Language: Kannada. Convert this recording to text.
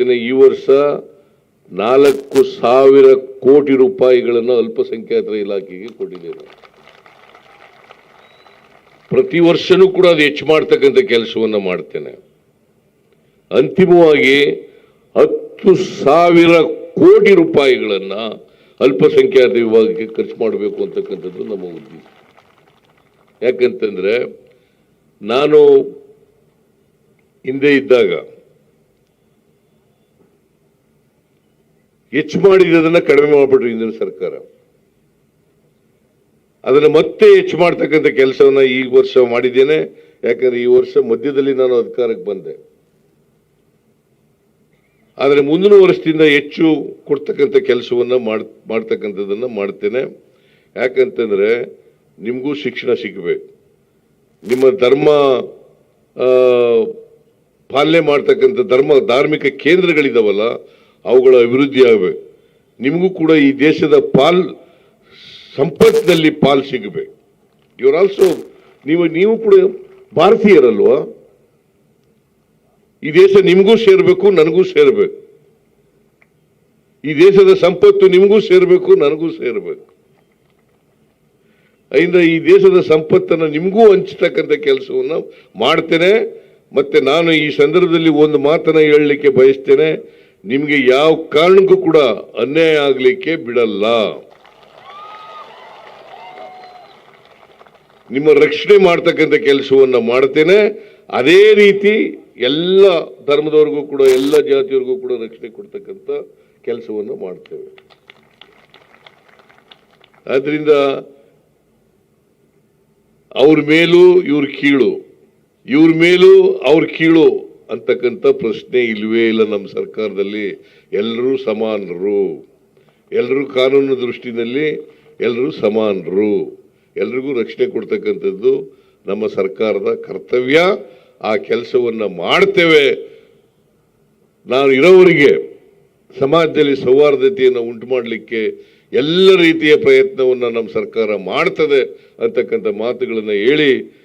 ಹೇಳ್ತೇನೆ ಈ ವರ್ಷ ನಾಲ್ಕು ಸಾವಿರ ಕೋಟಿ ರೂಪಾಯಿಗಳನ್ನು ಅಲ್ಪಸಂಖ್ಯಾತರ ಇಲಾಖೆಗೆ ಕೊಟ್ಟಿದ್ದೇನೆ ಪ್ರತಿ ವರ್ಷನೂ ಕೂಡ ಅದು ಹೆಚ್ಚು ಮಾಡ್ತಕ್ಕಂಥ ಕೆಲಸವನ್ನು ಮಾಡ್ತೇನೆ. ಅಂತಿಮವಾಗಿ ಹತ್ತು ಸಾವಿರ ಕೋಟಿ ರೂಪಾಯಿಗಳನ್ನು ಅಲ್ಪಸಂಖ್ಯಾತ ವಿಭಾಗಕ್ಕೆ ಖರ್ಚು ಮಾಡಬೇಕು ಅಂತಕ್ಕಂಥದ್ದು ನಮ್ಮ ಉದ್ದೇಶ. ಯಾಕಂತಂದರೆ ನಾನು ಹಿಂದೆ ಇದ್ದಾಗ ಹೆಚ್ಚು ಮಾಡಿರೋದನ್ನ ಕಡಿಮೆ ಮಾಡಿಬಿಟ್ರು ಹಿಂದಿನ ಸರ್ಕಾರ. ಅದನ್ನ ಮತ್ತೆ ಹೆಚ್ಚು ಮಾಡ್ತಕ್ಕಂಥ ಕೆಲಸವನ್ನ ಈ ವರ್ಷ ಮಾಡಿದ್ದೇನೆ. ಯಾಕಂದ್ರೆ ಈ ವರ್ಷ ಮಧ್ಯದಲ್ಲಿ ನಾನು ಅಧಿಕಾರಕ್ಕೆ ಬಂದೆ. ಆದರೆ ಮುಂದಿನ ವರ್ಷದಿಂದ ಹೆಚ್ಚು ಕೊಡ್ತಕ್ಕಂಥ ಕೆಲಸವನ್ನ ಮಾಡ್ ಮಾಡ್ತಕ್ಕಂಥದ್ದನ್ನು ಮಾಡ್ತೇನೆ. ಯಾಕಂತಂದ್ರೆ ನಿಮಗೂ ಶಿಕ್ಷಣ ಸಿಗಬೇಕು. ನಿಮ್ಮ ಧರ್ಮ ಪಾಲನೆ ಮಾಡ್ತಕ್ಕಂಥ ಧರ್ಮ ಧಾರ್ಮಿಕ ಕೇಂದ್ರಗಳಿದಾವಲ್ಲ ಅವುಗಳ ಅಭಿವೃದ್ಧಿ ಆಗಬೇಕು ನಿಮಗೂ ಕೂಡ ಈ ದೇಶದ ಪಾಲ್ ಸಂಪತ್ತಿನಲ್ಲಿ ಪಾಲ್ ಸಿಗಬೇಕು. ಯುವರ್ ಆಲ್ಸೋ ನೀವು ನೀವು ಕೂಡ ಭಾರತೀಯರಲ್ವಾ? ಈ ದೇಶ ನಿಮಗೂ ಸೇರಬೇಕು, ನನಗೂ ಸೇರಬೇಕು. ಈ ದೇಶದ ಸಂಪತ್ತು ನಿಮಗೂ ಸೇರಬೇಕು, ನನಗೂ ಸೇರಬೇಕು. ಅದರಿಂದ ಈ ದೇಶದ ಸಂಪತ್ತನ್ನು ನಿಮಗೂ ಹಂಚತಕ್ಕಂಥ ಕೆಲಸವನ್ನು ಮಾಡ್ತೇನೆ. ಮತ್ತೆ ನಾನು ಈ ಸಂದರ್ಭದಲ್ಲಿ ಒಂದು ಮಾತನ್ನು ಹೇಳಲಿಕ್ಕೆ ಬಯಸ್ತೇನೆ. ನಿಮಗೆ ಯಾವ ಕಾರಣಕ್ಕೂ ಕೂಡ ಅನ್ಯಾಯ ಆಗಲಿಕ್ಕೆ ಬಿಡಲ್ಲ. ನಿಮ್ಮ ರಕ್ಷಣೆ ಮಾಡ್ತಕ್ಕಂಥ ಕೆಲಸವನ್ನು ಮಾಡ್ತೇನೆ. ಅದೇ ರೀತಿ ಎಲ್ಲ ಧರ್ಮದವ್ರಿಗೂ ಕೂಡ, ಎಲ್ಲ ಜಾತಿಯವ್ರಿಗೂ ಕೂಡ ರಕ್ಷಣೆ ಕೊಡ್ತಕ್ಕಂಥ ಕೆಲಸವನ್ನು ಮಾಡ್ತೇವೆ. ಆದ್ರಿಂದ ಅವ್ರ ಮೇಲೂ ಇವ್ರ ಕೀಳು. ಇವ್ರ ಮೇಲೂ ಅವ್ರ ಕೀಳು. ಅಂತಕ್ಕಂಥ ಪ್ರಶ್ನೆ ಇಲ್ಲವೇ ಇಲ್ಲ ನಮ್ಮ ಸರ್ಕಾರದಲ್ಲಿ. ಎಲ್ಲರೂ ಸಮಾನರು. ಎಲ್ಲರೂ ಕಾನೂನು ದೃಷ್ಟಿನಲ್ಲಿ ಎಲ್ಲರೂ ಸಮಾನರು. ಎಲ್ರಿಗೂ ರಕ್ಷಣೆ ಕೊಡ್ತಕ್ಕಂಥದ್ದು ನಮ್ಮ ಸರ್ಕಾರದ ಕರ್ತವ್ಯ. ಆ ಕೆಲಸವನ್ನು ಮಾಡ್ತೇವೆ. ನಾನು ಇರೋವರಿಗೆ ಸಮಾಜದಲ್ಲಿ ಸೌಹಾರ್ದತೆಯನ್ನು ಉಂಟು ಮಾಡಲಿಕ್ಕೆ ಎಲ್ಲ ರೀತಿಯ ಪ್ರಯತ್ನವನ್ನು ನಮ್ಮ ಸರ್ಕಾರ ಮಾಡ್ತದೆ ಅಂತಕ್ಕಂಥ ಮಾತುಗಳನ್ನು ಹೇಳಿ